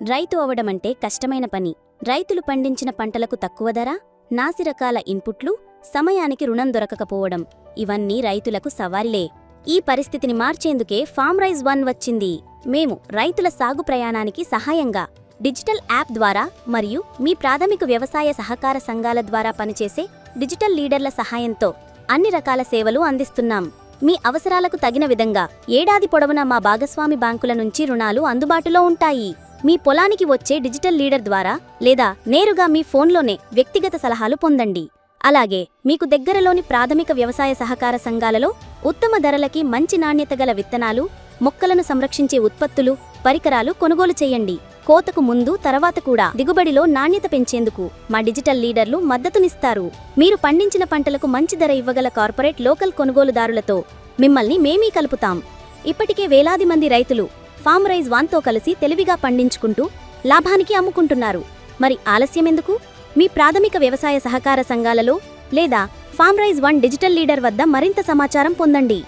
రైతు అవడమంటే కష్టమైన పని. రైతులు పండించిన పంటలకు తక్కువ ధర నాసిరకాల ఇన్పుట్లు సమయానికి రుణం దొరకకపోవడం. ఇవన్నీ రైతులకు సవాళ్ళే. ఈ పరిస్థితిని మార్చేందుకే ఫామ్ రైజ్ వన్ వచ్చింది. మేము రైతుల సాగు ప్రయాణానికి సహాయంగా డిజిటల్ యాప్ ద్వారా మరియు మీ ప్రాథమిక వ్యవసాయ సహకార సంఘాల ద్వారా పనిచేసే డిజిటల్ లీడర్ల సహాయంతో అన్ని రకాల సేవలు అందిస్తున్నాం. మీ అవసరాలకు తగిన విధంగా ఏడాది పొడవునా మా భాగస్వామి బ్యాంకుల నుంచి రుణాలు అందుబాటులో ఉంటాయి. మీ పొలానికి వచ్చే డిజిటల్ లీడర్ ద్వారా లేదా నేరుగా మీ ఫోన్లోనే వ్యక్తిగత సలహాలు పొందండి. అలాగే మీకు దగ్గరలోని ప్రాథమిక వ్యవసాయ సహకార సంఘాలలో ఉత్తమ ధరలకి మంచి నాణ్యత గల విత్తనాలు మొక్కలను సంరక్షించే ఉత్పత్తులు పరికరాలు కొనుగోలు చేయండి. కోతకు ముందు తర్వాత కూడా దిగుబడిలో నాణ్యత పెంచేందుకు మా డిజిటల్ లీడర్లు మద్దతునిస్తారు. మీరు పండించిన పంటలకు మంచి ధర ఇవ్వగల కార్పొరేట్ లోకల్ కొనుగోలుదారులతో మిమ్మల్ని మేమీ కలుపుతాం. ఇప్పటికే వేలాది మంది రైతులు ఫామ్ రైజ్ వాన్తో కలిసి తెలివిగా పండించుకుంటూ లాభానికి అమ్ముకుంటున్నారు. మరి ఆలస్యమెందుకు మీ ప్రాథమిక వ్యవసాయ సహకార సంఘాలలో లేదా farm rise one digital leader వద్ద మరింత సమాచారం పొందండి.